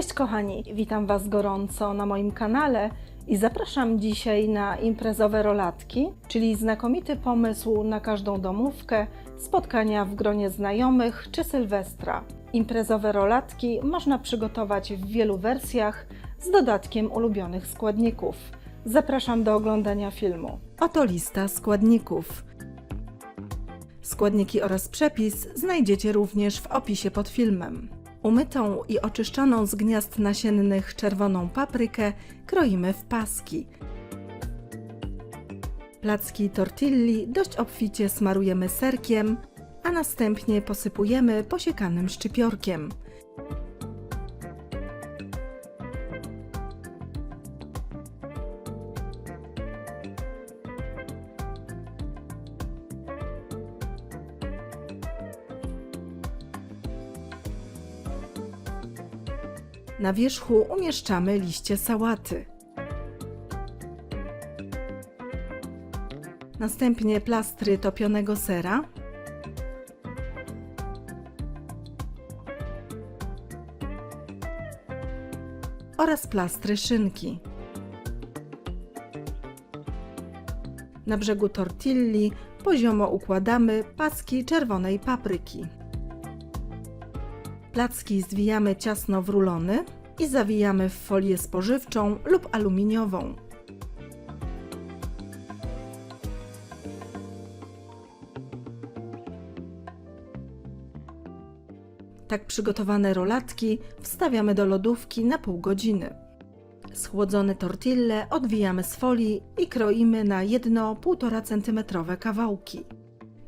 Cześć kochani, witam Was gorąco na moim kanale i zapraszam dzisiaj na imprezowe rolatki, czyli znakomity pomysł na każdą domówkę, spotkania w gronie znajomych czy sylwestra. Imprezowe rolatki można przygotować w wielu wersjach z dodatkiem ulubionych składników. Zapraszam do oglądania filmu. Oto lista składników. Składniki oraz przepis znajdziecie również w opisie pod filmem. Umytą i oczyszczoną z gniazd nasiennych czerwoną paprykę kroimy w paski. Placki tortilli dość obficie smarujemy serkiem, a następnie posypujemy posiekanym szczypiorkiem. Na wierzchu umieszczamy liście sałaty. Następnie plastry topionego sera. Oraz plastry szynki. Na brzegu tortilli poziomo układamy paski czerwonej papryki. Placki zwijamy ciasno w rulony i zawijamy w folię spożywczą lub aluminiową. Tak przygotowane rolatki wstawiamy do lodówki na pół godziny. Schłodzone tortille odwijamy z folii i kroimy na 1-1,5 cm kawałki.